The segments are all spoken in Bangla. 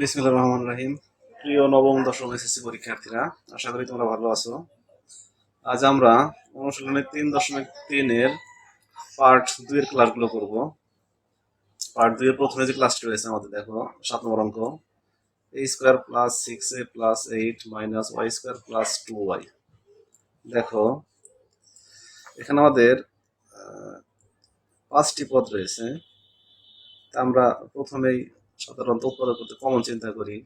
বিসমুল্লাহ রহমান রাহিম। প্রিয় নবম, দশম এসএসসি পরীক্ষার্থীরা, আশা করি তোমরা ভালো আছো। আজ আমরা অনুশীলনের তিন দশমিক তিনের পার্ট দুইয়ের ক্লাসগুলো করব। পার্ট দুইয়ের প্রথমে যে ক্লাসটি রয়েছে আমাদের, দেখো, সাত নম্বর অঙ্ক। A square plus six A plus eight minus Y square plus two Y দেখো, এখানে আমাদের পাঁচটি পদ রয়েছে। তা আমরা প্রথমেই সাধারণত উৎপাদক করতে কমন চিন্তা করি।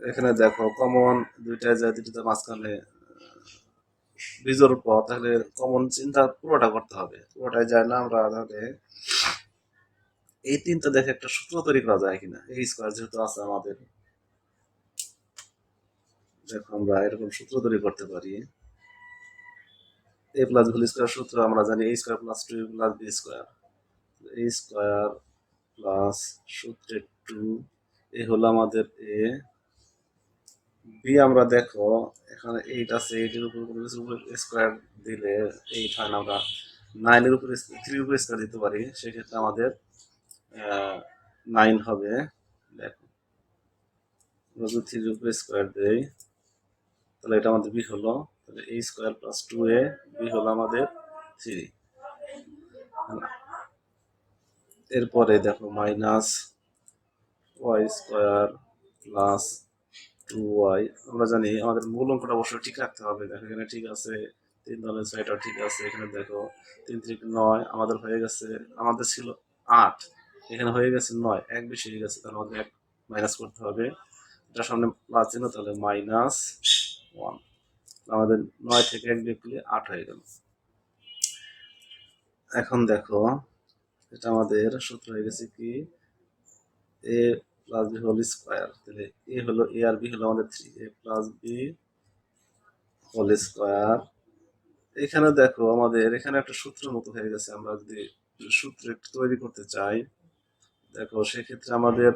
এখানে দেখো কমন দুইটায় যায়, দুইটাতে মাঝখানে বিজোর পথ, তাহলে কমন চিন্তা পুরোটা করতে হবে। পুরোটাই যায় না, আমরা তাহলে এই তিনটা দেখে একটা সূত্র তৈরি করা যায় কিনা, এই স্কোয়ার যেহেতু আছে আমাদের। দেখো, আমরা এরকম সূত্র তৈরি করতে পারি। এ প্লাস ভুল স্কোয়ার সূত্র আমরা জানি A square plus two plus B square A square plus সূত্রে টু, এ হলো আমাদের এ। বি আমরা দেখো, এখানে এইট আছে এইটের উপর উপর স্কোয়ার দিলে এইট হয় না, আমরা নাইনের উপরে থ্রির উপরে স্কোয়ার দিতে পারি, সেক্ষেত্রে আমাদের নাইন হবে। দেখো যদি থ্রির উপরে স্কোয়ার দেই, তাহলে এটা আমাদের বি হলো, তাহলে এই square plus two A B হলো আমাদের থ্রি এরপরে দেখো minus Y square plus two Y আমরা জানি আমাদের মূল অঙ্কটা অবশ্যই ঠিক রাখতে হবে। দেখো এখানে ঠিক আছে, তিন দলের ছয়টা ঠিক আছে। এখানে দেখো তিন তিরিক নয়, আমাদের হয়ে গেছে, আমাদের ছিল আট। এখানে হয়ে গেছে নয়, এক বেশি হয়ে গেছে, তাহলে আমাদের এক মাইনাস করতে হবে। এটা সামনে প্লাস চিহ্ন, তাহলে মাইনাস ওয়ান আমাদের নয় থেকে এক বিয়োগ আট হয়ে গেল। এখন দেখো এটা আমাদের সূত্র হয়ে গেছে কি? A plus B whole square তাহলে এ হলো এ আর বি হলো আমাদের three A plus B whole square এখানে দেখো আমাদের এখানে একটা সূত্র মতো হয়ে গেছে। আমরা যদি সূত্র একটু তৈরি করতে চাই, দেখো সেক্ষেত্রে আমাদের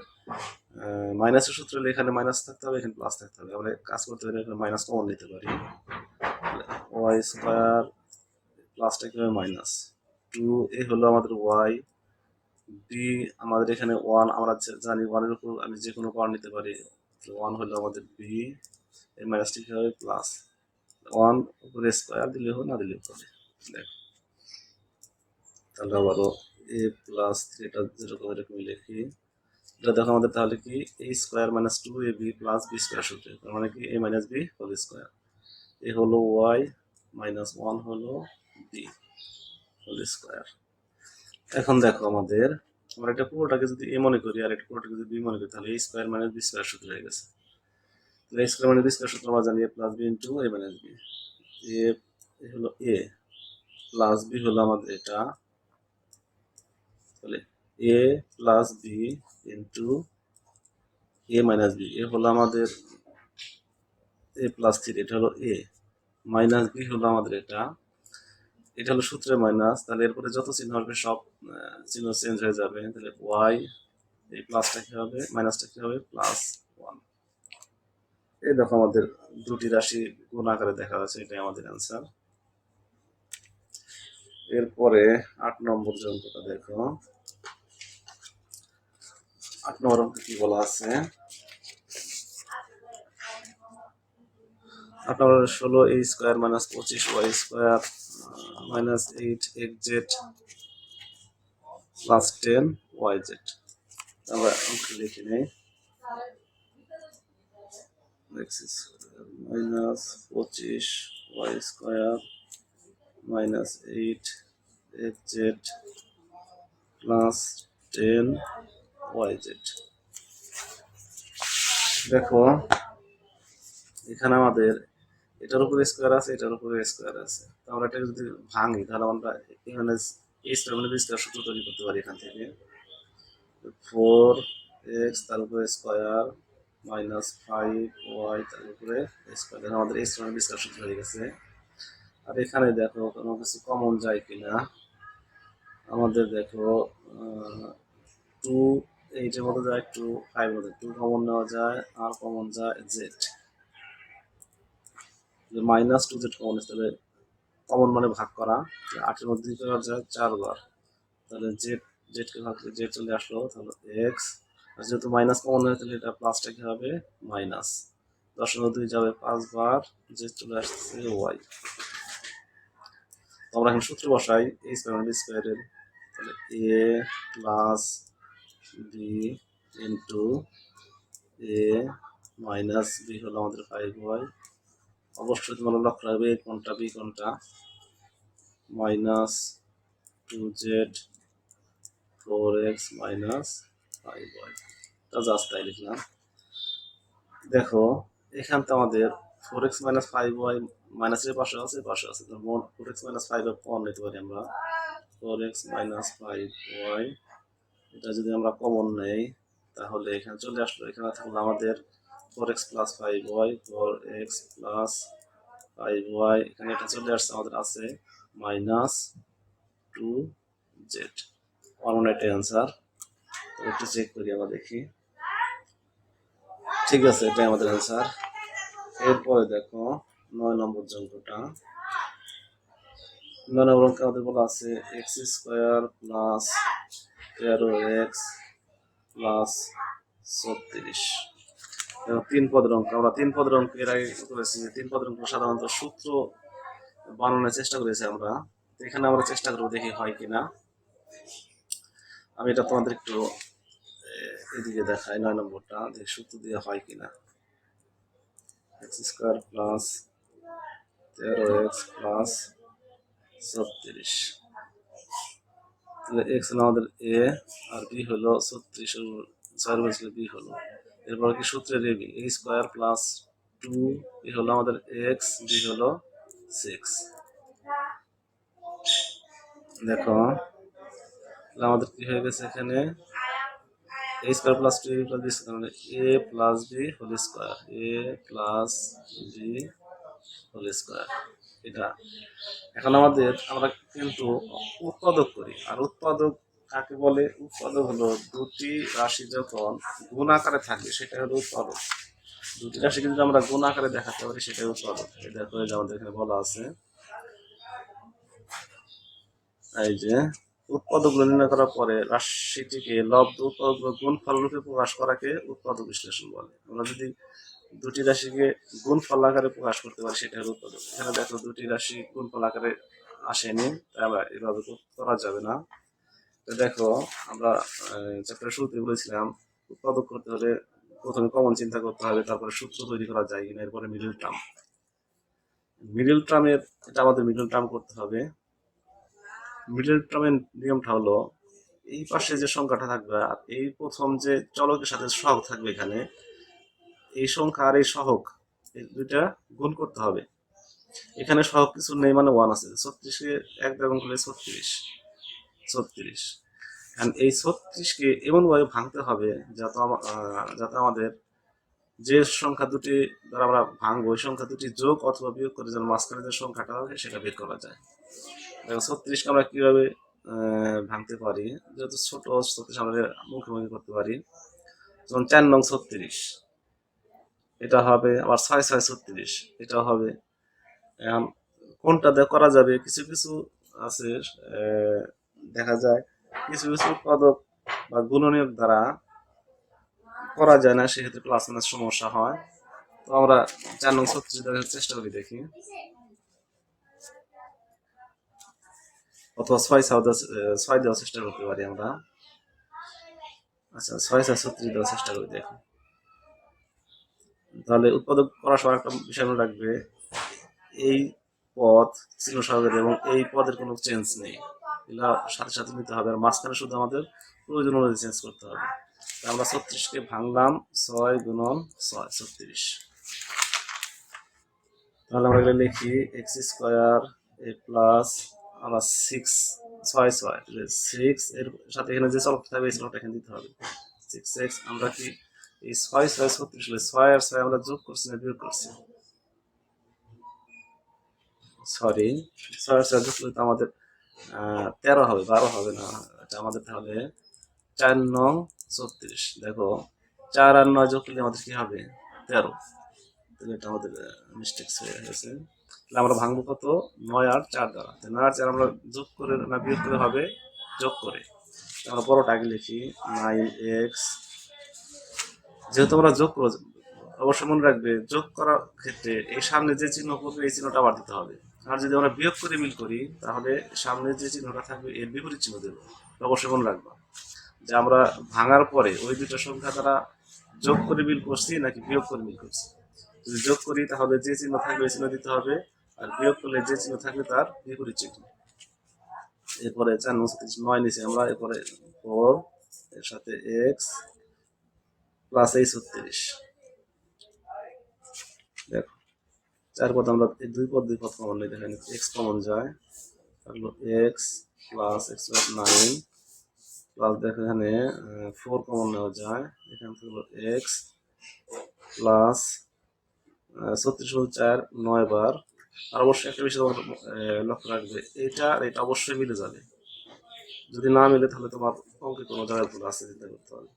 মাইনাসের সূত্র হলে এখানে মাইনাস থাকতে হবে, এখানে প্লাস থাকতে হবে। আমরা কাজ করতে পারি এখানে মাইনাস কমন নিতে পারি। ওয়াই স্কোয়ার প্লাসটা কি হবে মাইনাস টু, এ হলো আমাদের ওয়াই, বি আমাদের এখানে ওয়ান, আমরা জানি ওয়ানের উপর আমি যে কোনো পাওয়ার নিতে পারি। ওয়ান হলো আমাদের বি এই মাইনাসটি কি হবে প্লাস ওয়ান উপরে স্কোয়ার দিলে হোক না দিলে হবে? দেখো। তাহলে আবারও এ প্লাস থ্রিটা যেরকম এরকম লিখি। এটা দেখো আমাদের তাহলে কি? A square minus two, A B plus B square সূত্র। তার মানে কি? A minus B whole square. A হলো ওয়াই মাইনাস ওয়ান হলো বি। হোল স্কোয়ার এখন দেখো আমাদের, আমরা এটা পুরোটাকে যদি এ মনে করি আর এটা পুরোটাকে যদি বি মনে করি, তাহলে A square minus B square সূত্র হয়ে গেছে। A square minus B square সূত্র আমরা জানি A plus B into A minus B A হলো এ প্লাস বি হলো আমাদের এটা, তাহলে A plus B into A minus B A হলো আমাদের এ প্লাস থ্রি এটা হলো এ মাইনাস বি হলো আমাদের এটা এটা হলো সূত্রে মাইনাস, তাহলে এরপরে যত চিহ্ন হবে সব চিহ্ন চেঞ্জ হয়ে যাবে। তাহলে ওয়াই এই প্লাসটা কি হবে? মাইনাসটা কি হবে? প্লাস ওয়ান এই দেখো আমাদের দুটি রাশি গুণ আকারে দেখা যাচ্ছে, এটাই আমাদের অ্যান্সার এরপরে আট নম্বর যে অঙ্কটা দেখো। আট নম্বর অঙ্ক কি বলা আছে? আট নম্বর ষোলো এই স্কোয়ার মাইনাস পঁচিশ Y square minus eight X Z plus ten Y Z আমরা অঙ্ক লিখে নেই। মাইনাস পঁচিশ Y square minus eight X Z plus ten Y Z দেখো, এখানে আমাদের এটার উপরে স্কোয়ার আছে, এটার উপরে স্কোয়ার আছে। তো আমরা এটা যদি ভাঙি, তাহলে আমরা এখানে এই স্কোয়ার মানে স্কোয়ার সূত্র তৈরি করতে পারি এখান থেকে। ফোর এক্স তার উপরে স্কোয়ার মাইনাস ফাইভ ওয়াই তার উপরে স্কোয়ার আমাদের এই স্কোয়ার স্কোয়ার সূত্র হয়ে গেছে। আর এখানে দেখো, কোনো কিছু কমন যায় কিনা? আমাদের দেখো টু এইটের মতো যায় টু ফাইভ মতো টু কমন নেওয়া যায় আর কমন যায় Z minus two Z common তাহলে কমন মানে ভাগ করা। আটের মধ্যে চারবার তাহলে জেড জেডকে ভাগ জেড চলে আসলো, তাহলে এক্স আর যেহেতু মাইনাস কমন হয়, তাহলে এটা প্লাসটা কি হবে? মাইনাস দশমিক দুই যাবে পাঁচবার জেড চলে আসছে ওয়াই আমরা এখন সূত্র বসাই এই স্কোয়ার বি স্কোয়ারের তাহলে A plus B into A minus B হলো আমাদের ফাইভ ওয়াই অবশ্যই তোমরা লক্ষ্য রাখবে, কোনটা বি কোনটা minus two Z four X minus five Y তা জাস্ট তাই লিখলাম। দেখো, এখান তো আমাদের four X minus five Y মাইনাসের পাশে আছে পাশে আছে তো মোট four X minus five common নিতে পারি আমরা। Four X minus five Y এটা যদি আমরা কমন নেই, তাহলে এখানে চলে আসলো। এখানে থাকল আমাদের four X plus five Y four X plus five Y এখানে এটা চলে আসছে, আমাদের আছে minus two Z one eight answer একটু চেক করি আমরা দেখি। ঠিক আছে, এটাই আমাদের অ্যান্সার এরপরে দেখো, নয় নম্বর যন্ত্রটা। নয় নম্বর অঙ্কে আমাদের বলা আছে এক্স স্কোয়ার প্লাস তেরো এক্স প্লাস ছত্রিশ। তিন পদের অঙ্ক আমরা তিন পদের অঙ্ক এর আগে করেছি। তিন পদের অঙ্ক সাধারণত সূত্র বানানোর চেষ্টা করেছি আমরা। এখানে আমরা চেষ্টা করব দেখি হয় কিনা। আমি এটা তোমাদের একটু এদিকে দেখাই, নয় নম্বরটা। দেখি সূত্র দিয়ে হয় কিনা। এক্স স্কোয়ার প্লাস তেরো এক্স প্লাস ছত্রিশ। এক্স আমাদের এ আর বি হলো ছত্রিশ ছয়ের বছর বি হলো। এরপর কি সূত্রের A B A square plus two A হলো আমাদের এক্স বি হলো সিক্স দেখো আমাদের কি হয়ে গেছে এখানে? A square plus two plus B square মানে A plus B whole square A plus B whole square এটা। এখন আমাদের, আমরা কিন্তু উৎপাদক করি, আর উৎপাদক কাকে বলে উৎপাদক হলো দুটি রাশি যখন গুণ আকারে থাকবে সেটা হলো উৎপাদক। দুটি রাশিকে যদি আমরা গুণ আকারে দেখাতে পারি, সেটাই উৎপাদক। এই যে আমাদের এখানে বলা আছে। এই যে, উৎপাদকগুলো নির্ণয় করার পরে রাশিটিকে লব্ধ উৎপাদক গুণফল রূপে প্রকাশ করাকে উৎপাদক বিশ্লেষণ বলে। আমরা যদি দুটি রাশিকে গুণফল আকারে প্রকাশ করতে পারি সেটা হলো উৎপাদক। এখানে দেখো দুটি রাশি গুণফল আকারে আসেনি আমরা এভাবে করা যাবে না। দেখো, আমরা চ্যাপ্টার শুরুতে বলেছিলাম, উৎপাদক করতে হলে প্রথমে কমন চিন্তা করতে হবে, তারপরে সূত্র তৈরি করা যায় কিনা, এরপরে মিডল টার্ম মিডল টার্মের এটা আমাদের মিডল টার্ম করতে হবে। মিডল টার্মের নিয়মটা হলো, এই পাশে যে সংখ্যাটা থাকবে, আর এই প্রথম যে চলকের সাথে সহগ থাকবে এখানে, এই সংখ্যা আর এই সহগ, এই দুইটা গুণ করতে হবে। এখানে সহগ কিছু নেই মানে ওয়ান আছে। ছত্রিশে এক দ্বিগুণ করলে ছত্রিশ। ছত্রিশ। And এই ছত্রিশকে এমনভাবে ভাঙতে হবে যাতে যাতে আমাদের যে সংখ্যা দুটি দ্বারা আমরা ভাঙবো, ওই সংখ্যা দুটি যোগ অথবা বিয়োগ করে যেন মাঝখানে যে সংখ্যাটা হবে সেটা বের করা যায়। ছত্রিশকে আমরা কীভাবে ভাঙতে পারি? যেহেতু ছোট ছত্রিশ আমাদের মুখোমুখি করতে পারি। যেমন চার নং ছত্রিশ। এটা হবে আবার ছয় ছয় ছত্রিশ। এটা হবে। কোনটা দিয়ে করা যাবে? কিছু কিছু আছে দেখা যায় কিছু কিছু উৎপাদক বা গুণনীয়ক দ্বারা করা যায় না সেক্ষেত্রে মাইনাস সমস্যা হয়। তো আমরা চার নং ছত্রিশ দেখার চেষ্টা করি দেখি। অথবা ছয় আহ, ছয় দেওয়ার চেষ্টা করতে পারি আমরা। আচ্ছা ছয় ছয় ছত্রিশ দেওয়ার চেষ্টা করি দেখি। তাহলে উৎপাদক করার সময় একটা বিষয় মনে রাখবে এই পদ চিহ্ন সহকারে এবং এই পদের কোনো চেঞ্জ নেই। এগুলা সাথে সাথে নিতে হবে। আর মাঝখানে শুধু আমাদের প্রয়োজন অনুযায়ী চেঞ্জ করতে হবে। আমরা ছত্রিশকে ভাঙলাম ছয় গুণন ছয়, ছত্রিশ। তাহলে আমরা এগুলো লিখি এক্স স্কোয়ার এ প্লাস আমরা সিক্স ছয় ছয় সিক্স এর সাথে এখানে যে চলক থাকবে, এই এখানে দিতে হবে। সিক্স এক্স আমরা কি এই ছয় ছয়, ছত্রিশ হলে ছয় আর ছয় আমরা যোগ করছি না, বিয়োগ করছি? সরি ছয় আর ছয় যোগ করলে আমাদের তেরো হবে, বারো হবে না, এটা আমাদের তাহলে চার নং ছত্রিশ। দেখো, চার আর নয় যোগ করলে আমাদের কি হবে? তেরো। তাহলে এটা আমাদের মিস্টেক্স হয়ে গেছে। তাহলে আমরা ভাঙবো কত? নয় আর চার দ্বারা। নয় আর চার আমরা যোগ করে, না বিয়োগ করে হবে? যোগ করে। আমরা বড়টা আগে লিখি। নাইন এক্স যেহেতু আমরা যোগ করব অবশ্যই মনে রাখবে, যোগ করার ক্ষেত্রে এই সামনে যে চিহ্ন করবে এই চিহ্নটা আবার দিতে হবে। আর যদি আমরা বিয়োগ করে মিল করি, তাহলে সামনে যে চিহ্নটা থাকবে, এর বিপরীত চিহ্ন দেবো। অবশ্যই মনে রাখবা যে আমরা ভাঙার পরে ওই দুটো সংখ্যা দ্বারা যোগ করে মিল করছি নাকি বিয়োগ করে মিল করছি? যদি যোগ করি, তাহলে যে চিহ্ন থাকবে এই চিহ্ন দিতে হবে। আর বিয়োগ করলে যে চিহ্ন থাকবে, তার বিপরীত চিহ্ন। এরপরে চার নয় নিচে আমরা এরপরে ফোর এর সাথে এক্স প্লাস এই ছত্রিশ দেখো চার পদ আমরা দুই পদ দুই পদ কমন নেই দেখেন এক্স কমন যায় থাকল X plus X plus nine plus দেখো এখানে ফোর কমন নেওয়া যায়, এখানে থাকল এক্স প্লাস ছত্রিশ চার, নয় বার। আর অবশ্যই একটা বিষয় তোমার লক্ষ্য রাখবে, এটা আর এটা অবশ্যই মিলে যাবে। যদি না মিলে তাহলে তোমার অঙ্কে কোনো জায়গায় ভুল আছে, চিন্তা করতে হবে।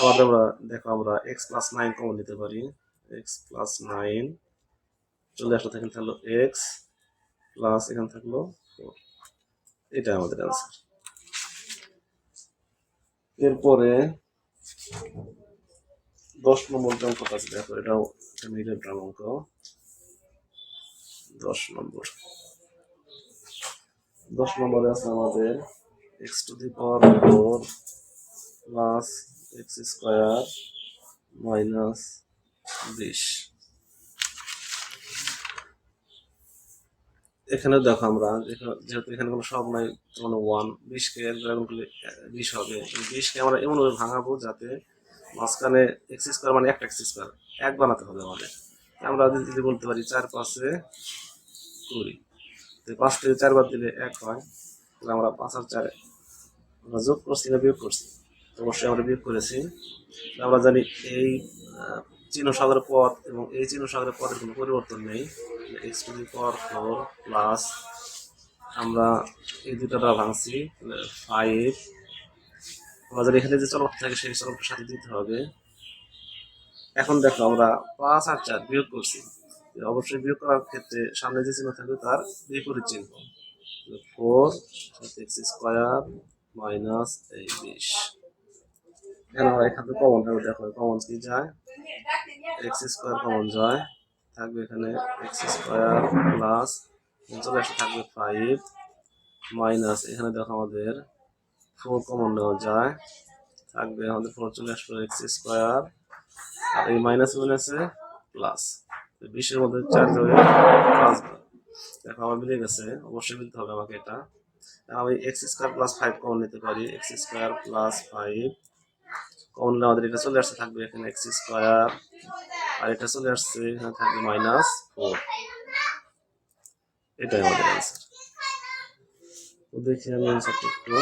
আবার আমরা দেখো, আমরা এক্স প্লাস নাইন কমন নিতে পারি এক্স প্লাস নাইন চলে আসলো এখানে থাকল এক্স প্লাস এখানে থাকল এটা আমাদের অ্যান্সার এরপরে দশ নম্বর যে অঙ্কটা আছে, দেখো, এটাও একটা মিলের ড্রাম অঙ্ক। দশ নম্বর। দশ নম্বরে আছে আমাদের X to the power four plus X square minus বিশ। এখানে দেখো আমরা যেহেতু এখানে কোনো সব নাই মানে ওয়ান জায়গায় গুণ করলে বিশ হবে। বিশকে আমরা এমনভাবে ভাঙাবো যাতে মাঝখানে এক্স স্কোয়ার মানে একটা এক্স স্কোয়ার এক বানাতে হবে আমাদের। আমরা যদি বলতে পারি চার পাঁচে কুড়ি তো পাঁচ থেকে চারবার দিলে এক হয়, তাহলে আমরা পাঁচ আর চারে আমরা যোগ করছি না বিয়োগ করছি। তো অবশ্যই আমরা বিয়োগ করেছি। আমরা জানি এই চিহ্ন সাগরের পথ এবং এই চিহ্ন সাগরের পথের কোনো পরিবর্তন নেই। X to the power four plus আমরা এই দুটো দ্বারা ভাঙছি ফাইভ আমরা জানি এখানে যে চলক থাকে সেই চলকটার সাথে দিতে হবে। এখন দেখো আমরা পাঁচ আর চার বিয়োগ করছি। অবশ্যই বিয়োগ করার ক্ষেত্রে সামনে যে চিহ্ন থাকবে তার বিপরীত চিহ্ন। ফোর এক্স স্কোয়ার মাইনাস এই বিশ। এখানে থেকে কমন থাকবে দেখো কমন কি যায়? এক্স স্কোয়ার কমন যায় থাকবে এখানে এক্স স্কোয়ার প্লাস চলে আসে থাকবে ফাইভ মাইনাস এখানে দেখো আমাদের ফোর কমন নেওয়া যায়। থাকবে আমাদের ফোর চলে আসলো এক্স স্কোয়ার আর এই মাইনাস মাইনাসে প্লাস বিশের মধ্যে চার যাবে পাঁচ বার দেখো আমার মিলে গেছে, অবশ্যই মিলতে হবে আমাকে এটা। আমি X square plus five common নিতে পারি। X square plus five common আমাদের এটা চলে আসতে থাকবে এখানে এক্স স্কোয়ার আর এটা চলে আসছে, এখানে থাকবে মাইনাস ফোর এটাই আমাদের অ্যান্সার দেখি আমি অ্যান্সারটা একটু।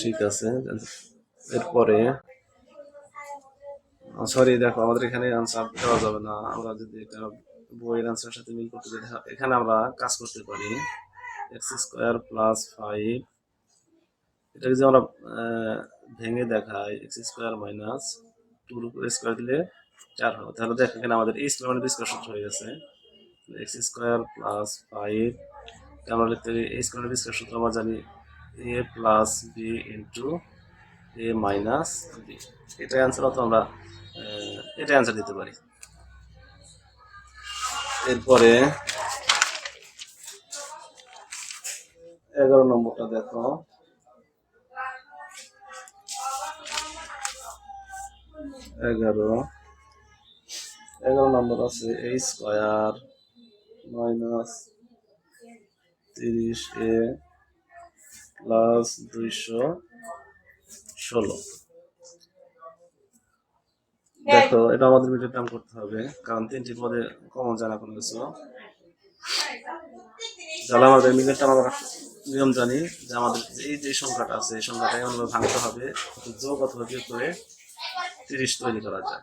ঠিক আছে এরপরে সরি দেখো, আমাদের এখানে আনসার দেওয়া যাবে না। আমরা যদি এটা বইয়ের আনসারের সাথে মিল করতে চাই এখানে আমরা কাজ করতে পারি। এক্স স্কোয়ার প্লাস ফাইভ এটাকে যদি আমরা ভেঙে দেখাই এক্স স্কোয়ার মাইনাস টুর উপরে স্কোয়ার দিলে চার হবে। তাহলে দেখ, এখানে আমাদের এই স্কোয়ার মানে স্কোয়ার সূত্র হয়ে গেছে। এক্স স্কোয়ার প্লাস ফাইভ আমরা লিখতে পারি, এই স্কোয়ার স্কোয়ার সূত্র আমরা জানি A plus B into A minus B এটাই অ্যান্সার হতো আমরা এটাই এটা অ্যান্সার দিতে পারি। এরপরে এগারো নম্বরটা দেখো। এগারো। এগারো নম্বর আছে এ স্কোয়ার মাইনাস তিরিশ এ প্লাস দুইশো ষোলো। দেখো, এটা আমাদের মিটার টার্ম করতে হবে, কারণ তিনটি পদে কমন জানা কোনো কিছু। তাহলে আমাদের মিটার টার্ম আমরা নিয়ম জানি যে আমাদের এই যে সংখ্যাটা আছে, এই সংখ্যাটা এমনভাবে ভাঙতে হবে যোগ অথবা বিয়োগ করে তিরিশ তৈরি করা যায়।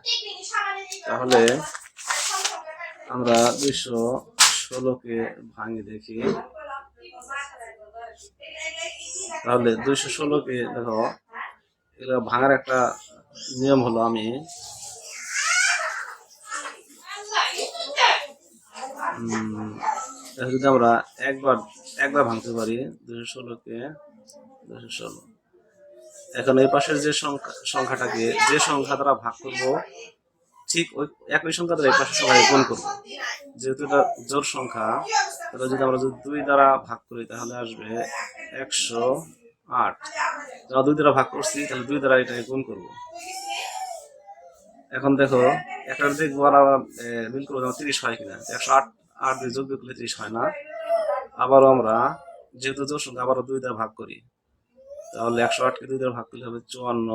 তাহলে আমরা দুইশো ষোলোকে ভাঙি দেখি। তাহলে দুইশো ষোলোকে দেখো এটা ভাঙার একটা নিয়ম হলো আমি উম, দেখো যদি আমরা একবার একবার ভাঙতে পারি দুশো ষোলোকে দুশো ষোলো। এখন এই পাশের যে সংখ্যা, সংখ্যাটাকে, যে সংখ্যা দ্বারা ভাগ করব, ঠিক ওই একই সংখ্যা দ্বারা এই পাশের সংখ্যাকে গুণ করব। যেহেতু এটা জোর সংখ্যা, তাহলে যদি আমরা যদি দুই দ্বারা ভাগ করি, তাহলে আসবে একশো আট। যা দুই দ্বারা ভাগ করছি, তাহলে দুই দ্বারা এটাকে গুণ করব। এখন দেখো একটা দেখব আর মিল করব তিরিশ হয় কিনা? একশো আট দিয়ে যোগ বিয়োগ করলে তিরিশ হয় না। আবারও আমরা যেহেতু জোর সংখ্যা আবারও দুই দ্বারা ভাগ করি, তাহলে একশো আটকে দুই দ্বারা ভাগ করলে হবে চুয়ান্ন।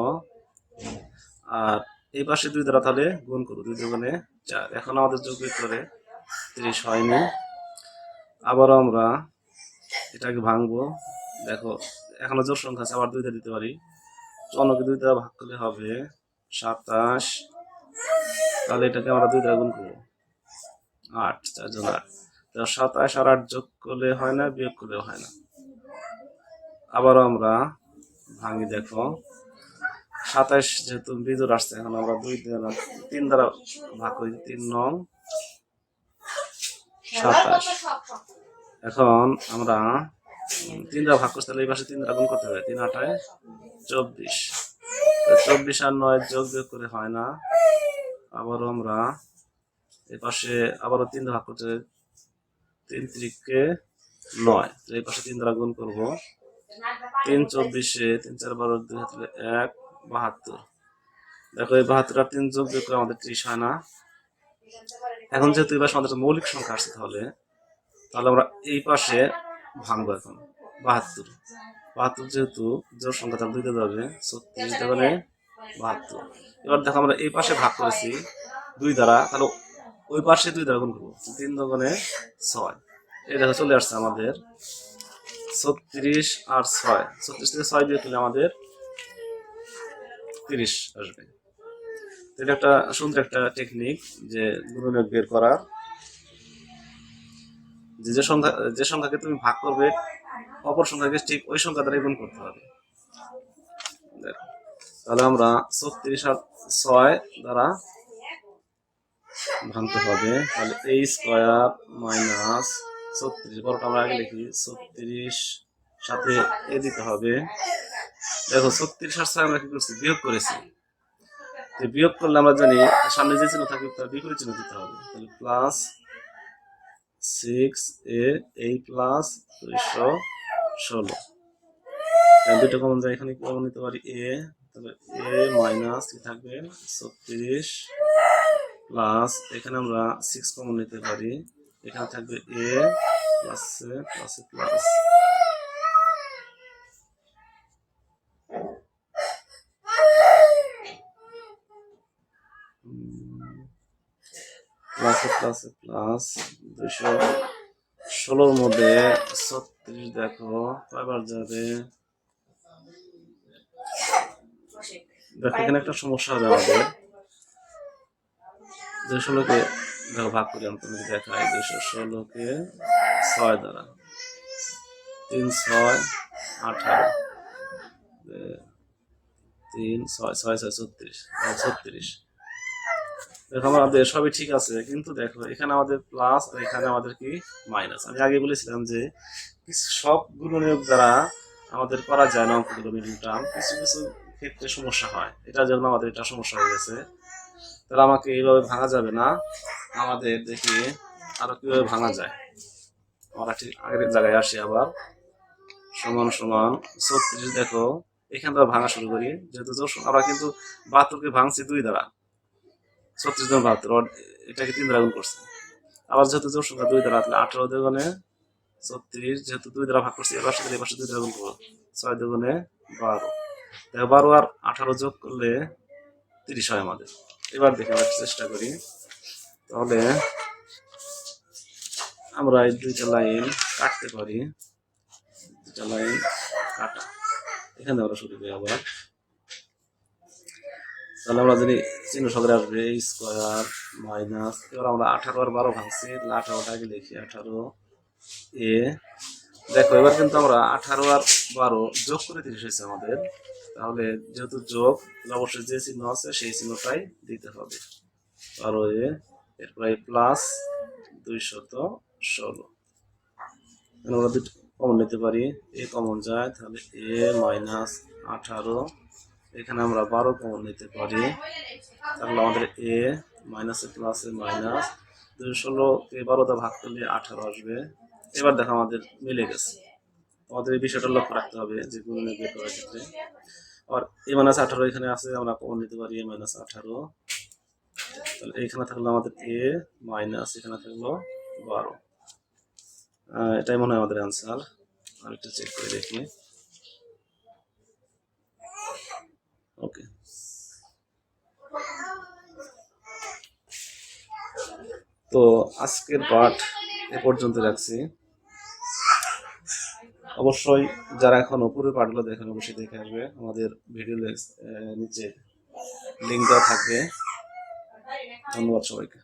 আর এই পাশে দুই দ্বারা তাহলে গুণ করব, দুই দুগুণে চার। এখন আমাদের যোগ করে তিরিশ হয়নি। আবারও আমরা এটাকে ভাঙবো। দেখো, এখনও জোর সংখ্যা আছে, আবার দুই দিয়ে দিতে পারি। চুয়ান্নকে দুই দ্বারা ভাগ করলে হবে সাতাশ। তাহলে এটাকে আমরা দুই দ্বারা গুণ করব। আট চারজন আট। তো সাতাশ আর আট যোগ করলে হয় না, বিয়োগ করলে হয় না। আবারও আমরা ভাঙি, দেখো। সাতাশ যেহেতু বিজোর আসছে, এখন আমরা দুই তিন দ্বারা ভাগ করি, তিন নং সাতাশ। এখন আমরা তিন দ্বারা ভাগ করতে হলে এই পাশে তিন দ্বারা গুণ করতে হবে, তিন আটায় চব্বিশ। চব্বিশ আর নয় যোগ বিয়োগ করে হয় না। আবারও আমরা এই পাশে আবারও তিন দ্বারা করতে তিন ত্রিককে নয়। এই পাশে তিন দ্বারা গুণ করব। তিন চব্বিশে তিন চার বারো দুই হাত এক, বাহাত্তর। দেখো, এই বাহাত্তর তিন যোগ বিয়োগ করে আমাদের ত্রিশ হয় না। এখন যেহেতু এই পাশে আমাদের মৌলিক সংখ্যা আসছে তাহলে তাহলে আমরা এই পাশে ভাঙবো এখন। বাহাত্তর। বাহাত্তর যেহেতু জোর সংখ্যা, তাহলে দুইতে যাবে ছত্রিশ দেবে বাহাত্তর। এবার দেখো, আমরা এই পাশে ভাগ করেছি। দুই দ্বারা, তাহলে ওই পাশে দুই দ্বারা করব। তিন দোকানে ছয়। দেখো চলে আসছে আমাদের ছত্রিশ আর ছয়। ছত্রিশ থেকে ছয় দিয়ে তুলে আমাদের তিরিশ আসবে। এটা একটা সুন্দর একটা টেকনিক যে গুণনীয়ক বের করার যে যে সংখ্যা, যে সংখ্যাকে তুমি ভাগ করবে, অপর সংখ্যাকে ঠিক ওই সংখ্যা দ্বারা গুণ করতে হবে। তাহলে আমরা ছত্রিশ আর ছয় দ্বারা ভাঙতে হবে। তাহলে এই স্কোয়ার মাইনাস ছত্রিশ, বড়টা আমরা আগে লিখি। ছত্রিশ সাথে এ দিতে হবে। দেখো, ছত্রিশ ছয় আমরা কি করছি? বিয়োগ করেছি। বিয়োগ করলে আমরা জানি সামনে যে চিহ্ন থাকবে, তার বিপরীত চিহ্ন দিতে হবে। তাহলে প্লাস সিক্স এ এই প্লাস দুইশো ষোলো। দুটো কমন যায়, এখানে কমন নিতে পারি? এ তাহলে এ মাইনাস কি থাকবে? ছত্রিশ প্লাস এখানে আমরা সিক্স কমন নিতে পারি। এখানে থাকবে A plus plus plus plus plus plus দুশো ষোলোর মধ্যে ছত্রিশ দেখো, কয়বার যাবে? দেখো, এখানে একটা সমস্যা হবে আমাদের দুশো ষোলোকে দেখো ভাগ করি আমি তোমাকে দেখাই দুশো ষোলোকে ছয় দ্বারা। তিন, ছয়, আঠারো। তিন, ছয় ছয় ছয়, ছত্রিশ। ছত্রিশ। দেখো আমাদের সবই ঠিক আছে, কিন্তু দেখো, এখানে আমাদের প্লাস আর এখানে আমাদের কি? মাইনাস আমি আগে বলেছিলাম যে সব গুণনীয়ক দ্বারা আমাদের করা যায় না অঙ্কগুলো মিডিল টার্ম। কিছু কিছু ক্ষেত্রে সমস্যা হয়। এটা যেমন আমাদের, এটা সমস্যা হয়ে গেছে। তাহলে আমাকে এইভাবে ভাঙা যাবে না। আমাদের দেখি আরও কীভাবে ভাঙা যায়। আমরা ঠিক আগের জায়গায় আসি আবার। সমান সমান। ছত্রিশ, দেখো। এখান থেকে ভাঙা শুরু করি। যেহেতু আমরা কিন্তু বাহাত্তরকে ভাঙছি দুই দ্বারা। ছত্রিশ জন বাহাত্তর। এটাকে তিন দ্বারা গুণ করছে। আবার যেহেতু জোর সংখ্যা দুই দ্বারা, তাহলে আঠারো দুগুণে ছত্রিশ, যেহেতু দুই দ্বারা ভাগ করছি, এবার সাথে এবার দুই দ্বারা গুণ করব। ছয় দুগুণে বারো। দেখো, বারো আর আঠারো যোগ করলে তিরিশ হয় আমাদের। এবার দেখে চেষ্টা করি। তাহলে আমরা এই দুইটা লাইন কাটতে পারি। দুইটা লাইন কাটা। এখানে আমরা শুরু করি আবার। তাহলে আমরা যদি চিহ্ন সদরে আসবে, স্কোয়ার, মাইনাস, এবার আমরা আঠারো আর বারো ভাঙছি। তাহলে আঠারোটা আগে লিখি, আঠারো এ। দেখো, এবার কিন্তু আমরা আঠারো আর বারো যোগ করে তিরিশ হয়েছে আমাদের তাহলে যেহেতু যোগ অবশ্যই যে চিহ্ন আছে সেই চিহ্নটাই দিতে হবে। বারো এ এরপরে প্লাস দুইশত ষোলো। আমরা দুটো কমন নিতে পারি। এ কমন যায়, তাহলে এ মাইনাস আঠারো। এখানে আমরা বারো কমন নিতে পারি। তাহলে আমাদের A minus plus A minus দুই ষোলো এ বারোটা ভাগ করলে আঠারো আসবে। এবার দেখো আমাদের মিলে গেছে। আমাদের এই বিষয়টা লক্ষ্য রাখতে হবে যে গুণনে বের করার ক্ষেত্রে। আর এ মাইনাস আঠারো এখানে আছে, আমরা কমন নিতে পারি এ মাইনাস আঠারো। তাহলে এখানে থাকল আমাদের এ মাইনাস এখানে থাকল বারো। এটাই মনে হয় আমাদের অ্যান্সার আর একটু চেক করে দেখি। ওকে তো আজকের পাঠ এ পর্যন্ত রাখছি। অবশ্যই যারা এখন উপরের পাঠগুলো দেখেন, অবশ্যই দেখে আসবে। আমাদের ভিডিও নিচে লিঙ্ক থাকবে। ধন্যবাদ সবাইকে।